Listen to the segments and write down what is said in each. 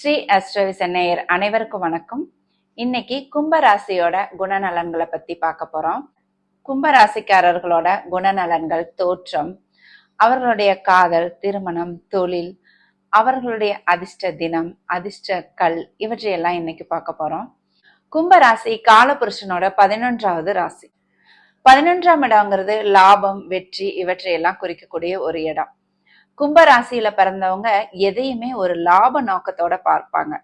ஸ்ரீ அஸ்ட்ரவிச நேயர் அனைவருக்கும் வணக்கம். இன்னைக்கு கும்பராசியோட குணநலன்களை பத்தி பார்க்க போறோம். கும்பராசிக்காரர்களோட குணநலன்கள் தோற்றம் அவர்களுடைய காதல் திருமணம் தொழில் அவர்களுடைய அதிர்ஷ்ட தினம் அதிர்ஷ்ட கல் இவற்றையெல்லாம் இன்னைக்கு பார்க்க போறோம். கும்பராசி காலபுருஷனோட பதினொன்றாவது ராசி. பதினொன்றாம் இடங்கிறது லாபம் வெற்றி இவற்றையெல்லாம் குறிக்கக்கூடிய ஒரு இடம். கும்ப ராசியில பிறந்தவங்க எதையுமே ஒரு லாப நோக்கத்தோட பார்ப்பாங்க.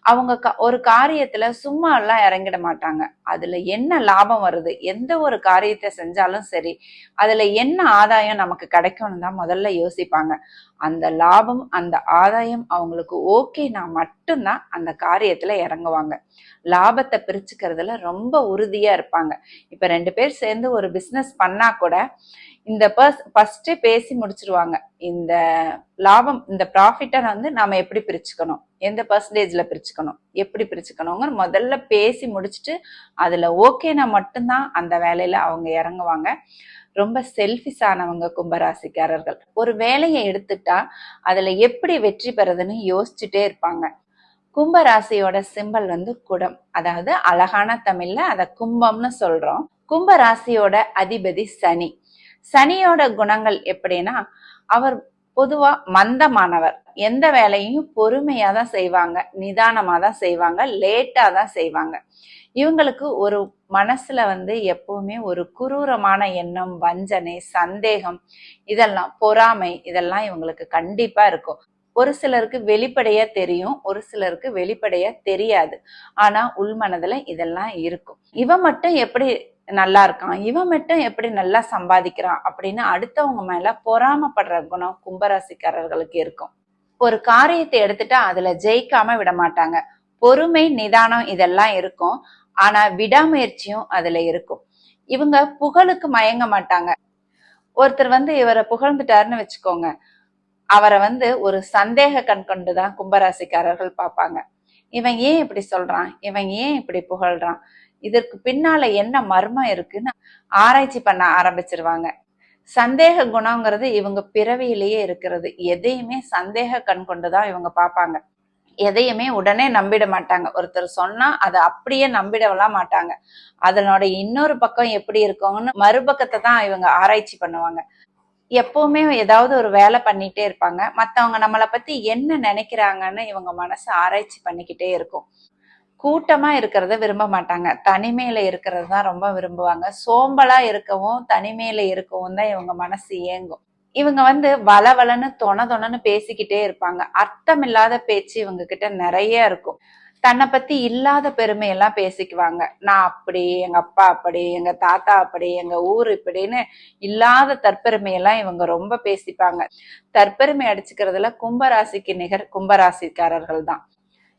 அவங்க க- ஒரு காரியத்துல சும்மா எல்லாம் இறங்கிட மாட்டாங்க. அதுல என்ன லாபம் வருது? எந்த ஒரு காரியத்தை செஞ்சாலும் சரி அதுல என்ன ஆதாயம் நமக்கு கிடைக்கும்னு தான் முதல்ல யோசிப்பாங்க. அந்த லாபம் அந்த ஆதாயம் அவங்களுக்கு ஓகேனா மட்டும்தான் அந்த காரியத்துல இறங்குவாங்க. லாபத்தை பிரிச்சுக்கிறதுல ரொம்ப உறுதியா இருப்பாங்க. இப்ப ரெண்டு பேர் சேர்ந்து ஒரு பிசினஸ் பண்ணா கூட இந்த பர்ஸ் ஃபர்ஸ்டே பேசி முடிச்சிருவாங்க. இந்த லாபம் இந்த ப்ராஃபிட்டை வந்து நாம எப்படி பிரிச்சுக்கணும்? எந்த பர்சன்டேஜ்ல பிரிச்சுக்கணும். எப்படி பிரிச்சுக்கணுங்கிற முதல்ல பேசி முடிச்சுட்டு அதுல ஓகேனா மட்டும்தான் அந்த வேலையில அவங்க இறங்குவாங்க. ரொம்ப செல்ஃபிஸ் ஆனவங்க கும்பராசிக்காரர்கள். ஒரு வேலையை எடுத்துட்டா அதுல எப்படி வெற்றி பெறதுன்னு யோசிச்சுட்டே இருப்பாங்க. கும்பராசியோட சிம்பல் வந்து குடம். அதாவது அழகான தமிழ்ல அத கும்பம்னு சொல்றோம். கும்பராசியோட அதிபதி சனி. சனியோட குணங்கள் எப்படின்னா அவர் பொதுவா மந்தமானவர். எந்த வேலையும் பொறுமையா தான் செய்வாங்க நிதானமா தான் செய்வாங்க லேட்டா தான் செய்வாங்க. இவங்களுக்கு ஒரு மனசுல வந்து எப்பவுமே ஒரு குரூரமான எண்ணம் வஞ்சனை சந்தேகம் இதெல்லாம் பொறாமை இதெல்லாம் இவங்களுக்கு கண்டிப்பா இருக்கும். ஒரு சிலருக்கு வெளிப்படையா தெரியும் ஒரு சிலருக்கு வெளிப்படையா தெரியாது. ஆனா உள்மனதுல இதெல்லாம் இருக்கும். இவன் மட்டும் எப்படி நல்லா இருக்கான் இவன் மட்டும் எப்படி நல்லா சம்பாதிக்கிறான் அப்படின்னு அடுத்தவங்க மேல பொறாமப்படுற குணம் கும்பராசிக்காரர்களுக்கு இருக்கும். ஒரு காரியத்தை எடுத்துட்டா அதுல ஜெயிக்காம விட மாட்டாங்க. பொறுமை நிதானம் இதெல்லாம் இருக்கும். ஆனா விடாமுயற்சியும் அதுல இருக்கும். இவங்க புகழுக்கு மயங்க மாட்டாங்க. ஒருத்தர் வந்து இவரை புகழ்ந்துட்டாருன்னு வச்சுக்கோங்க. அவரை வந்து ஒரு சந்தேக கண் கொண்டுதான் கும்பராசிக்காரர்கள் பார்ப்பாங்க. இவன் ஏன் இப்படி சொல்றான்? இவன் ஏன் இப்படி புகழ்றான்? இதற்கு பின்னால என்ன மர்மம் இருக்குன்னு ஆராய்ச்சி பண்ண ஆரம்பிச்சிருவாங்க. சந்தேக குணங்கிறது இவங்க பிறவியிலேயே இருக்கிறது. எதையுமே சந்தேக கண் கொண்டுதான் இவங்க பார்ப்பாங்க. எதையுமே உடனே நம்பிட மாட்டாங்க. ஒருத்தர் சொன்னா அதை அப்படியே நம்பிடலாம் மாட்டாங்க. அதனோட இன்னொரு பக்கம் எப்படி இருக்கும்னு மறுபக்கத்தை தான் இவங்க ஆராய்ச்சி பண்ணுவாங்க. எப்பவுமே ஏதாவது ஒரு வேலை பண்ணிட்டே இருப்பாங்க. மத்தவங்க நம்மளை பத்தி என்ன நினைக்கிறாங்கன்னு இவங்க மனசு ஆராய்ச்சி பண்ணிக்கிட்டே இருக்கும். கூட்டமா இருக்கிறத விரும்ப மாட்டாங்க. தனிமையில இருக்கிறது தான் ரொம்ப விரும்புவாங்க. சோம்பலா இருக்கவும் தனிமையில இருக்கவும் தான் இவங்க மனசு ஏங்கும் இவங்க வந்து வளவளன்னு தொண தொணன்னு பேசிக்கிட்டே இருப்பாங்க. அர்த்தமில்லாத பேச்சு இவங்க கிட்ட நிறைய இருக்கும். தன்னை பத்தி இல்லாத பெருமையெல்லாம் பேசிக்குவாங்க. நான் அப்படி எங்க அப்பா அப்படி எங்க தாத்தா அப்படி எங்க ஊர் இப்படின்னு இல்லாத தற்பெருமையெல்லாம் இவங்க ரொம்ப பேசிப்பாங்க. தற்பெருமை அடிச்சுக்கிறதுல கும்பராசிக்கு நிகர் கும்பராசிக்காரர்கள் தான்.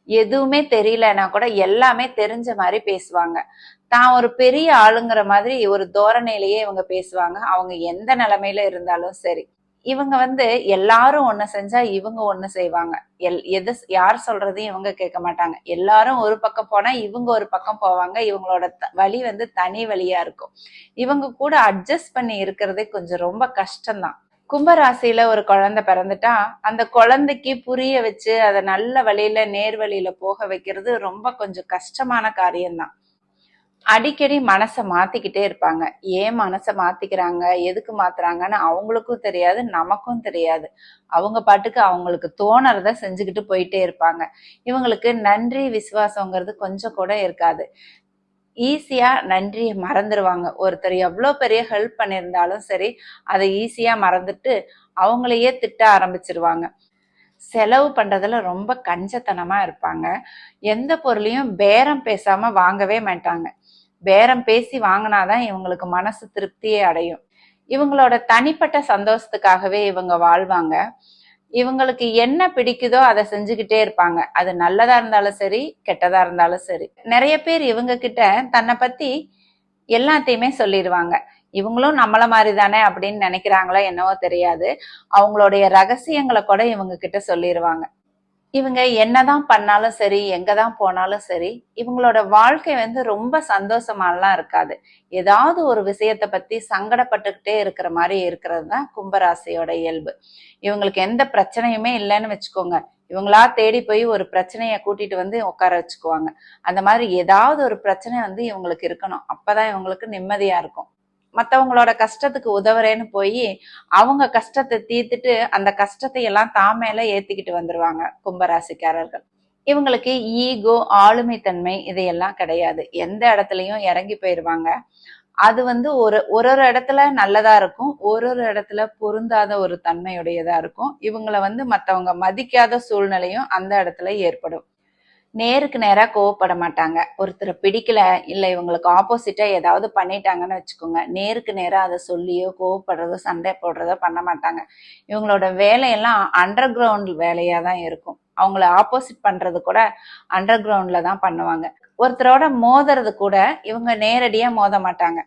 எதுவுமே தெரியலன்னா கூட எல்லாமே தெரிஞ்ச மாதிரி பேசுவாங்க. தான் ஒரு பெரிய ஆளுங்கிற மாதிரி ஒரு தோரணையிலேயே இவங்க பேசுவாங்க. அவங்க எந்த நிலைமையில இருந்தாலும் சரி. இவங்க வந்து எல்லாரும் ஒன்று செஞ்சா இவங்க ஒண்ணு செய்வாங்க. எல் எது யார் சொல்றதையும் இவங்க கேட்க மாட்டாங்க. எல்லாரும் ஒரு பக்கம் போனா இவங்க ஒரு பக்கம் போவாங்க. இவங்களோட த- வழி வந்து தனி வழியா இருக்கும். இவங்க கூட அட்ஜஸ்ட் பண்ணி இருக்கிறதே கொஞ்சம் ரொம்ப கஷ்டம்தான். கும்பராசியில ஒரு குழந்தை பிறந்துட்டா அந்த குழந்தைக்கு புரிய வச்சு அதை நல்ல வழியில நேர் வழியில போக வைக்கிறது ரொம்ப கொஞ்சம் கஷ்டமான காரியம்தான். அடிக்கடி மனசை மாத்திக்கிட்டே இருப்பாங்க. ஏன் மனசை மாத்திக்கிறாங்க? எதுக்கு மாத்துறாங்கன்னு அவங்களுக்கும் தெரியாது நமக்கும் தெரியாது. அவங்க பாட்டுக்கு அவங்களுக்கு தோணறத செஞ்சுக்கிட்டு போயிட்டே இருப்பாங்க. இவங்களுக்கு நன்றி விசுவாசங்கிறது கொஞ்சம் கூட இருக்காது. ஈஸியாக நன்றியை மறந்துடுவாங்க ஒருத்தர் எவ்வளோ பெரிய ஹெல்ப் பண்ணியிருந்தாலும் சரி அதை ஈஸியாக மறந்துட்டு அவங்களையே திட்ட ஆரம்பிச்சிருவாங்க. செலவு பண்ணுறதுல ரொம்ப கஞ்சத்தனமாக இருப்பாங்க. எந்த பொருளையும் பேரம் பேசாமல் வாங்கவே மாட்டாங்க. பேரம் பேசி வாங்கினாதான் இவங்களுக்கு மனசு திருப்தியே அடையும். இவங்களோட தனிப்பட்ட சந்தோஷத்துக்காகவே இவங்க வாழ்வாங்க. இவங்களுக்கு என்ன பிடிக்குதோ அதை செஞ்சுக்கிட்டே இருப்பாங்க. அது நல்லதா இருந்தாலும் சரி கெட்டதா இருந்தாலும் சரி. நிறைய பேர் இவங்க கிட்ட தன்னை பத்தி எல்லாத்தையுமே சொல்லிடுவாங்க. இவங்களும் நம்மள மாதிரி தானே அப்படின்னு நினைக்கிறாங்களோ என்னவோ தெரியாது. அவங்களுடைய ரகசியங்களை கூட இவங்க கிட்ட சொல்லிடுவாங்க. இவங்க என்னதான் பண்ணாலும் சரி எங்கதான் போனாலும் சரி இவங்களோட வாழ்க்கை வந்து ரொம்ப சந்தோஷமாலாம் இருக்காது. ஏதாவது ஒரு விஷயத்த பத்தி சங்கடப்பட்டுக்கிட்டே இருக்கிற மாதிரி இருக்கிறது தான் கும்பராசியோட இயல்பு. இவங்களுக்கு எந்த பிரச்சனையுமே இல்லைன்னு வச்சுக்கோங்க. இவங்களா தேடி போய் ஒரு பிரச்சனைய கூட்டிட்டு வந்து உட்கார வச்சுக்குவாங்க. அந்த மாதிரி ஏதாவது ஒரு பிரச்சனை வந்து இவங்களுக்கு இருக்கணும். அப்பதான் இவங்களுக்கு நிம்மதியா இருக்கும். மற்றவங்களோட கஷ்டத்துக்கு உதவுறேன்னு போய் அவங்க கஷ்டத்தை தீர்த்துட்டு அந்த கஷ்டத்தை எல்லாம் தான் மேல ஏத்திக்கிட்டு வந்துருவாங்க கும்பராசிக்காரர்கள். இவங்களுக்கு ஈகோ ஆளுமைத்தன்மை இதையெல்லாம் கிடையாது. எந்த இடத்துலையும் இறங்கி போயிடுவாங்க அது வந்து ஒரு ஒரு ஒரு இடத்துல நல்லதா இருக்கும் ஒரு ஒரு இடத்துல பொருந்தாத ஒரு தன்மையுடையதா இருக்கும். இவங்கள வந்து மற்றவங்க மதிக்காத சூழ்நிலையும் அந்த இடத்துல ஏற்படும். நேருக்கு நேராக கோவப்பட மாட்டாங்க. ஒருத்தரை பிடிக்கல இல்லை இவங்களுக்கு ஆப்போசிட்டாக ஏதாவது பண்ணிட்டாங்கன்னு வச்சுக்கோங்க. நேருக்கு நேராக அதை சொல்லியோ கோவப்படுறதோ சண்டை போடுறதோ பண்ண மாட்டாங்க. இவங்களோட வேலையெல்லாம் அண்டர் கிரவுண்ட் வேலையாக தான் இருக்கும். அவங்கள ஆப்போசிட் பண்ணுறது கூட அண்டர் கிரவுண்டில் தான் பண்ணுவாங்க. ஒருத்தரோட மோதுறது கூட இவங்க நேரடியாக மோத மாட்டாங்க.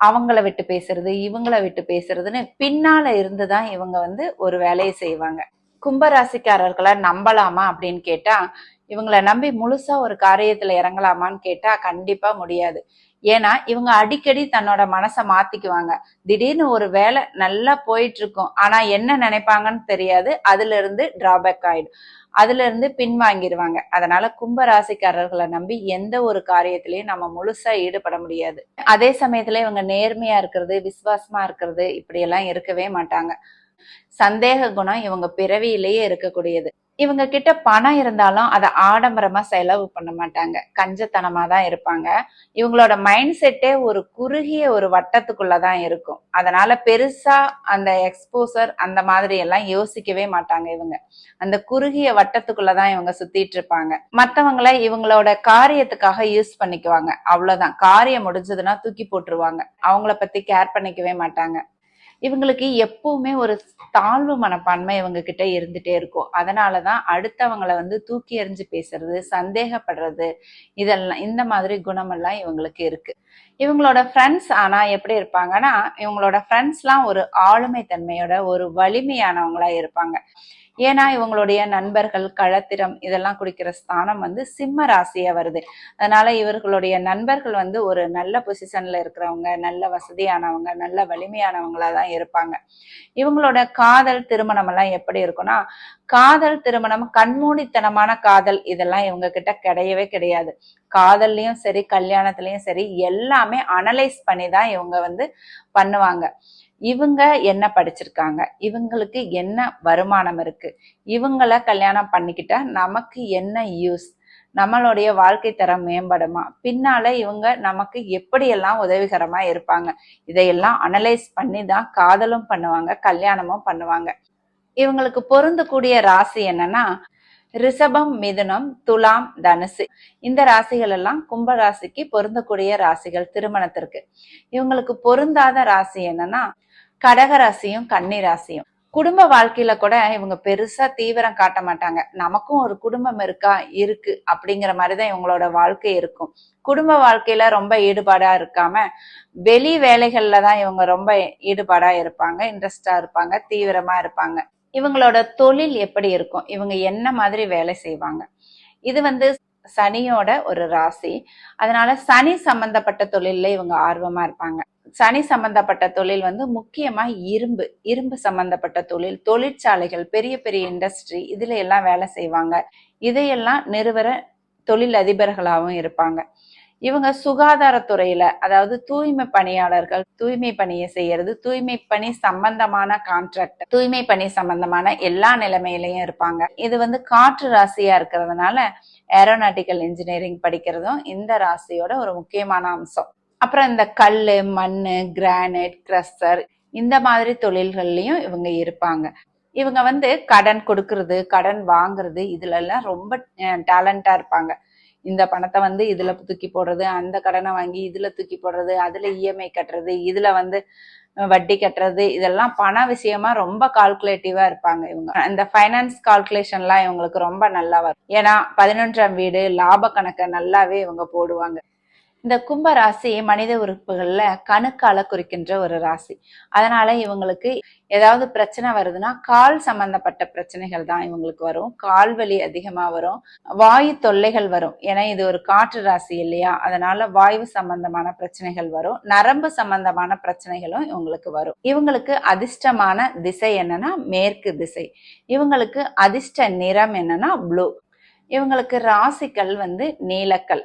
அவங்கள விட்டு பேசுறது இவங்கள விட்டு பேசுறதுன்னு பின்னால இருந்துதான் இவங்க வந்து ஒரு வேலையை செய்வாங்க. கும்பராசிக்காரர்களை நம்பலாமா அப்படின்னு கேட்டா இவங்களை நம்பி முழுசா ஒரு காரியத்துல இறங்கலாமான்னு கேட்டா கண்டிப்பா முடியாது. ஏன்னா இவங்க அடிக்கடி தன்னோட மனசை மாத்திக்குவாங்க. திடீர்னு ஒரு வேலை நல்லா போயிட்டு இருக்கும் ஆனா என்ன நினைப்பாங்கன்னு தெரியாது. அதுல இருந்து டிராபேக் ஆயிடும். அதுல இருந்து பின்வாங்கிடுவாங்க அதனால கும்ப ராசிக்காரர்களை நம்பி எந்த ஒரு காரியத்திலயும் நம்ம முழுசா ஈடுபட முடியாது. அதே சமயத்துல இவங்க நேர்மையா இருக்கிறது விசுவாசமா இருக்கிறது இப்படி எல்லாம் இருக்கவே மாட்டாங்க. சந்தேக குணம் இவங்க பிறவியிலேயே இருக்கக்கூடியது. இவங்க கிட்ட பணம் இருந்தாலும் அதை ஆடம்பரமா செலவு பண்ண மாட்டாங்க. கஞ்சத்தனமா தான் இருப்பாங்க. இவங்களோட மைண்ட் செட்டே ஒரு குறுகிய ஒரு வட்டத்துக்குள்ளதான் இருக்கும். அதனால பெருசா அந்த எக்ஸ்போசர் அந்த மாதிரி எல்லாம் யோசிக்கவே மாட்டாங்க இவங்க. அந்த குறுகிய வட்டத்துக்குள்ளதான் இவங்க சுத்திட்டு இருப்பாங்க. மத்தவங்கள இவங்களோட காரியத்துக்காக யூஸ் பண்ணிக்குவாங்க. அவ்வளவுதான். காரியம் முடிஞ்சதுன்னா தூக்கி போட்டுருவாங்க. அவங்கள பத்தி கேர் பண்ணிக்கவே மாட்டாங்க. இவங்களுக்கு எப்பவுமே ஒரு தாழ்வு மனப்பான்மை இவங்க கிட்ட இருந்துட்டே இருக்கும். அதனாலதான் அடுத்தவங்களை வந்து தூக்கி எறிஞ்சு பேசுறது சந்தேகப்படுறது இதெல்லாம் இந்த மாதிரி குணமெல்லாம் இவங்களுக்கு இருக்கு. இவங்களோட ஃப்ரெண்ட்ஸ் ஆனா எப்படி இருப்பாங்கன்னா இவங்களோட ஃப்ரெண்ட்ஸ்லாம் ஒரு ஆளுமை தன்மையோட ஒரு வலிமையானவங்களா இருப்பாங்க. ஏன்னா இவங்களுடைய நண்பர்கள் களத்திரம் இதெல்லாம் குடிக்கிற ஸ்தானம் வந்து சிம்ம ராசியா வருது. அதனால இவர்களுடைய நண்பர்கள் வந்து ஒரு நல்ல பொசிஷன்ல இருக்கிறவங்க நல்ல வசதியானவங்க நல்ல வலிமையானவங்களா தான் இருப்பாங்க. இவங்களோட காதல் திருமணம் எல்லாம் எப்படி இருக்கும்னா காதல் திருமணம் கண்மூடித்தனமான காதல் இதெல்லாம் இவங்க கிட்ட கிடையவே கிடையாது. காதல்லையும் சரி கல்யாணத்துலயும் சரி எல்லாமே அனலைஸ் பண்ணி தான் இவங்க வந்து பண்ணுவாங்க. இவங்க என்ன படிச்சிருக்காங்க? இவங்களுக்கு என்ன வருமானம் இருக்கு? இவங்கள கல்யாணம் பண்ணிக்கிட்டா நமக்கு என்ன யூஸ் நம்மளுடைய வாழ்க்கை தரம் மேம்படுமா? பின்னால இவங்க நமக்கு எப்படியெல்லாம் உதவிகரமா இருப்பாங்க? இதையெல்லாம் அனலைஸ் பண்ணி தான் காதலும் பண்ணுவாங்க கல்யாணமும் பண்ணுவாங்க. இவங்களுக்கு பொருந்தக்கூடிய ராசி என்னன்னா ரிஷபம் மிதுனம் துலாம் தனுசு. இந்த ராசிகள் எல்லாம் கும்ப ராசிக்கு பொருந்தக்கூடிய ராசிகள் திருமணத்திற்கு. இவங்களுக்கு பொருந்தாத ராசி என்னன்னா கடக ராசியும் ராசியும் குடும்ப வாழ்க்கையில கூட இவங்க பெருசா தீவிரம் காட்ட மாட்டாங்க. நமக்கும் ஒரு குடும்பம் இருக்கா? இருக்கு. அப்படிங்கிற மாதிரிதான் இவங்களோட வாழ்க்கை இருக்கும். குடும்ப வாழ்க்கையில ரொம்ப ஈடுபாடா இருக்காம வெளி வேலைகள்ல தான் இவங்க ரொம்ப ஈடுபாடா இருப்பாங்க. இன்ட்ரெஸ்டா இருப்பாங்க. தீவிரமா இருப்பாங்க. இவங்களோட தொழில் எப்படி இருக்கும்? இவங்க என்ன மாதிரி வேலை செய்வாங்க? இது வந்து சனியோட ஒரு ராசி. அதனால சனி சம்பந்தப்பட்ட தொழில்ல இவங்க ஆர்வமா இருப்பாங்க. சனி சம்பந்தப்பட்ட தொழில் வந்து முக்கியமா இரும்பு இரும்பு சம்பந்தப்பட்ட தொழில் தொழிற்சாலைகள் பெரிய பெரிய இண்டஸ்ட்ரி இதுல எல்லாம் வேலை செய்வாங்க. இதையெல்லாம் நிறுவன தொழில் அதிபர்களாகவும் இருப்பாங்க. இவங்க சுகாதாரத்துறையில அதாவது தூய்மை பணியாளர்கள் தூய்மை பணியை செய்யறது தூய்மை பணி சம்பந்தமான கான்ட்ராக்ட் தூய்மை பணி சம்பந்தமான எல்லா நிலைமையிலையும் இருப்பாங்க. இது வந்து காற்று ராசியா இருக்கிறதுனால ஏரோநாட்டிக்கல் இன்ஜினியரிங் படிக்கிறதும் இந்த ராசியோட ஒரு முக்கியமான அம்சம். அப்புறம் இந்த கல் மண் கிரானைட் கிரஸ்டர் இந்த மாதிரி தொழில்கள்லையும் இவங்க இருப்பாங்க. இவங்க வந்து கடன் கொடுக்கறது கடன் வாங்குறது இதுல எல்லாம் ரொம்ப டேலண்டா இருப்பாங்க. இந்த பணத்தை வந்து இதுல தூக்கி போடுறது அந்த கடனை வாங்கி இதுல தூக்கி போடுறது அதுல இஎம்ஐ கட்டுறது இதுல வந்து வட்டி கட்டுறது இதெல்லாம் பண விஷயமா ரொம்ப கால்குலேட்டிவா இருப்பாங்க இவங்க. இந்த ஃபைனான்ஸ் கால்குலேஷன்லாம் இவங்களுக்கு ரொம்ப நல்லா வரும். ஏன்னா பதினொன்றாம் வீடு லாப கணக்கை நல்லாவே இவங்க போடுவாங்க. இந்த கும்ப ராசி மனித உறுப்புகள்ல கணுக்கால குறிக்கின்ற ஒரு ராசி. அதனால இவங்களுக்கு ஏதாவது பிரச்சனை வருதுன்னா கால் சம்பந்தப்பட்ட பிரச்சனைகள் தான் இவங்களுக்கு வரும். கால் வலி அதிகமா வரும். வாயு தொல்லைகள் வரும். ஏன்னா இது ஒரு காற்று ராசி இல்லையா? அதனால வாயு சம்பந்தமான பிரச்சனைகள் வரும். நரம்பு சம்பந்தமான பிரச்சனைகளும் இவங்களுக்கு வரும். இவங்களுக்கு அதிர்ஷ்டமான திசை என்னன்னா மேற்கு திசை. இவங்களுக்கு அதிர்ஷ்ட நிறம் என்னன்னா ப்ளூ. இவங்களுக்கு ராசிக்கல் வந்து நீலக்கல்.